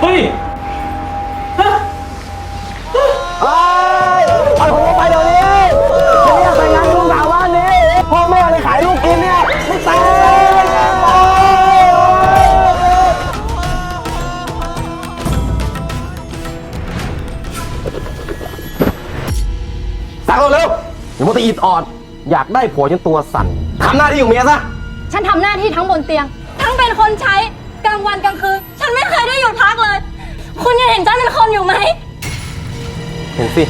เฮ้ฮะเอ้ยเอาผมออกไปเดี๋ยวนี้ฉันอยากไปงานลูกสาวบ้านนี้พ่อแม่เลยขายลูกกินเนี่ยไม่ตายสั่งเอาเร็วอย่ามัวแต่อิดออด อยากได้ผัวจนตัวสั่นทำหน้าที่ของเมียซะ ฉันทำหน้าที่ทั้งบนเตียง ทั้งเป็นคนใช้กลางวันกลางคืน ฉันไม่เคยได้หยุดพักเลย คุณยังเห็นฉันเป็นคนอยู่ไหม เห็นสิ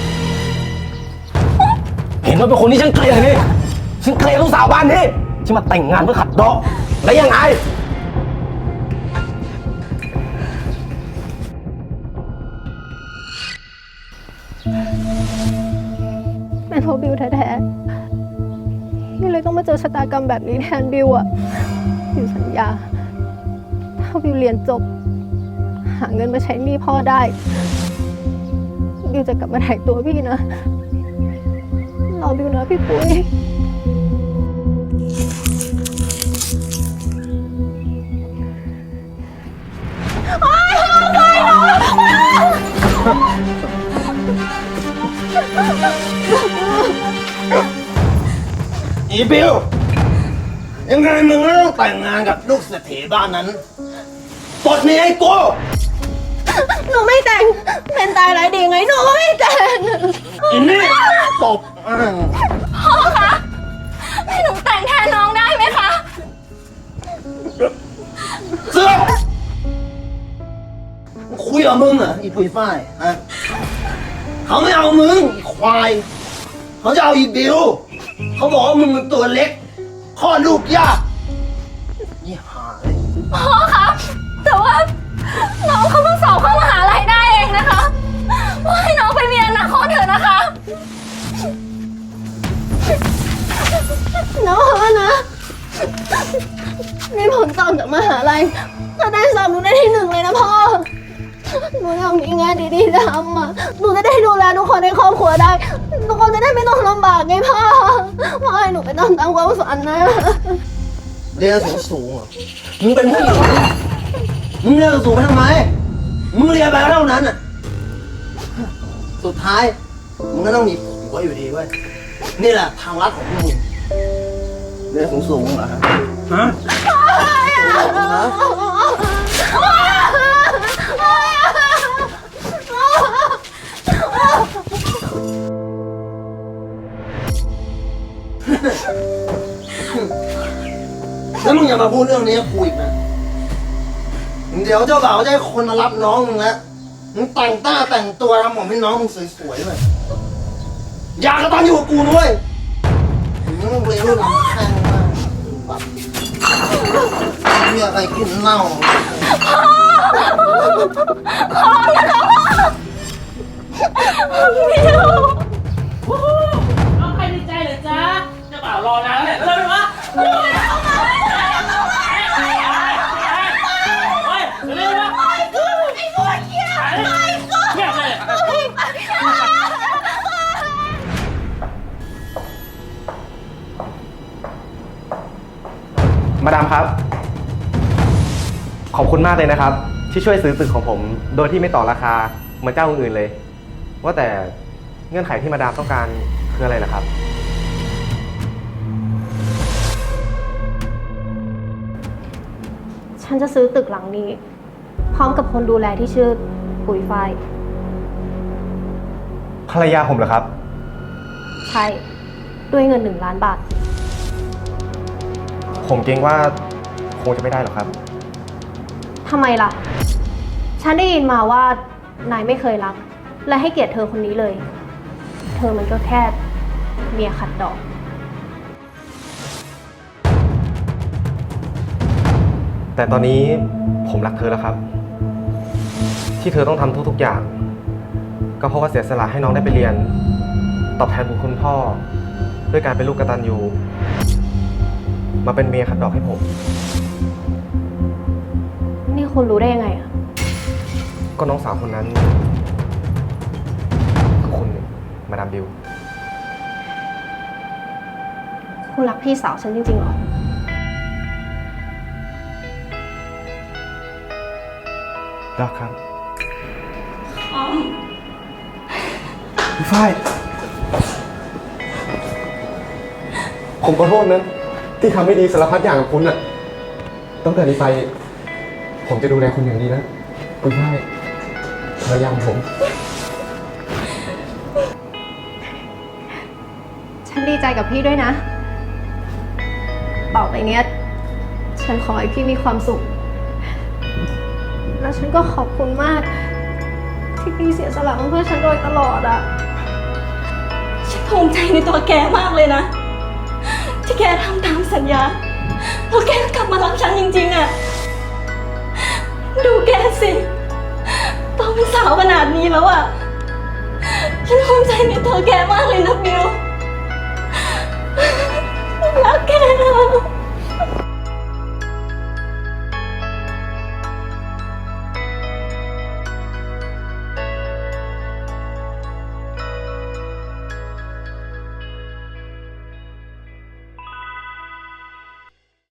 เห็นว่าเป็นคนที่ฉันเกลียดนี่ฉันเกลียดลูกสาวบ้านนี้ที่มาแต่งงานเพื่อขัดดอกแล้วยังไง เป็นเพราะบิวแท้ๆนี่เลยต้องมาเจอชะตากรรมแบบนี้แทนบิวอะบิวสัญญา ถ้าบิวเรียนจบ หาเงินมาใช้หนี้พ่อได้ บิวจะกลับมาถ่ายตัวพี่นะรอบิวนะพี่ปุ้ยอีบิวยังไงมึงก็ต้องแต่งงานกับลูกเศรษฐีบ้านนั้น ปลดเมียให้กูหนูไม่แต่ง เป็นตายไรายดีไง หนูไม่แต่งอินนี่ตบอ้างพ่อคะให้หนูแต่งแทนน้องได้ไหมคะ เสือกคุยกับมึงเหรออีปุยฝ้ายฮะเขาไม่เอามึงอีควาย เขาจะเอาอีบิวเขาบอกว่ามึงมันตัวเล็กคลอดลูกยากยี่หาย พ่อคะ แต่ว่าน้องเขาเพิ่งสอบเข้ามหาลัยได้เองนะคะว่าให้น้องไปเรียนอนาคตเถอะนะคะ น้องนะนี่ผลสอบจากมหาลัยถ้าได้สอบหนูได้ที่หนึ่งเลยนะพ่อ หนูอยากมีงานดีๆทำอะ หนูจะได้ดูแลทุกคนในครอบครัวได้ ทุกคนจะได้ไม่ต้องลำบากไงพ่อ พ่อให้หนูไปต้องตามความฝันนะ เรียนสูงสูงๆเหรอมึงเป็นผู้หญิง มึงเรียนสูงๆไปทำไม มึงเรียนไปเท่านั้นอะ สุดท้าย มึงก็ต้องมีผัวอยู่ดีเว้ย นี่แหละทางลัดของพวกมึงเรียนสูงสูงเหรอฮะฮะฮะแล้วมึงอย่ามาพูดเรื่องนี้กับกูอีกนะ เดี๋ยวเจ้าบ่าวจะให้คนมารับน้องมึงแล้วมึงแต่งต้าแต่งตัวทำหมให้น้องมึงสวยๆเลยอยากกระตันอยู่กับกูด้วยมึงต้องเรียนรู้แข่งมากแบบไม่อยากให้กินเหล้าเอ ดามครับ ขอบคุณมากเลยนะครับ ที่ช่วยซื้อตึกของผม โดยที่ไม่ต่อราคาเหมือนเจ้าอื่นๆเลย ว่าแต่เงื่อนไขที่มาดามต้องการคืออะไรล่ะครับ ฉันจะซื้อตึกหลังนี้ พร้อมกับคนดูแลที่ชื่อปุ๋ยฝ้ายภรรยาผมเหรอครับ ใช่ ด้วยเงินหนึ่งล้านบาท ผมเกรงว่าคงจะไม่ได้หรอกครับ ทำไมล่ะ ฉันได้ยินมาว่านายไม่เคยรัก และให้เกียรติเธอคนนี้เลย เธอมันก็แค่เมียขัดดอก แต่ตอนนี้ผมรักเธอแล้วครับ ที่เธอต้องทำทุกๆอย่าง ก็เพราะว่าเสียสละให้น้องได้ไปเรียน ตอบแทนบุญคุณพ่อ ด้วยการเป็นลูกกตัญญู มาเป็นเมียขัดดอกให้ผม นี่คุณรู้ได้ยังไงอะก็น้องสาวคนนั้นคือคุณมาดามบิว คุณรักพี่สาวฉันจริงๆเหรอ รักครับพี่ฝ้ายผมขอโทษนะ ที่ทำไม่ดีสารพัดอย่างกับคุณน่ะตั้งแต่นี้ไป ผมจะดูแลคุณอย่างดีนะ คุณฝ้ายภรรยาของผมดีใจกับพี่ด้วยนะ ต่อไปเนี้ย ฉันขอให้พี่มีความสุข แล้วฉันก็ขอบคุณมาก ที่พี่เสียสละมาเพื่อฉันโดยตลอดอะ ฉันภูมิใจในตัวแกมากเลยนะ ที่แกทำตามสัญญาแล้วแกก็กลับมารักฉันจริงๆอะดูแกสิตองเป็นสาวขนาดนี้แล้วอะฉันภูมิใจในเธอแกมากเลยนะบิวรักแกนะ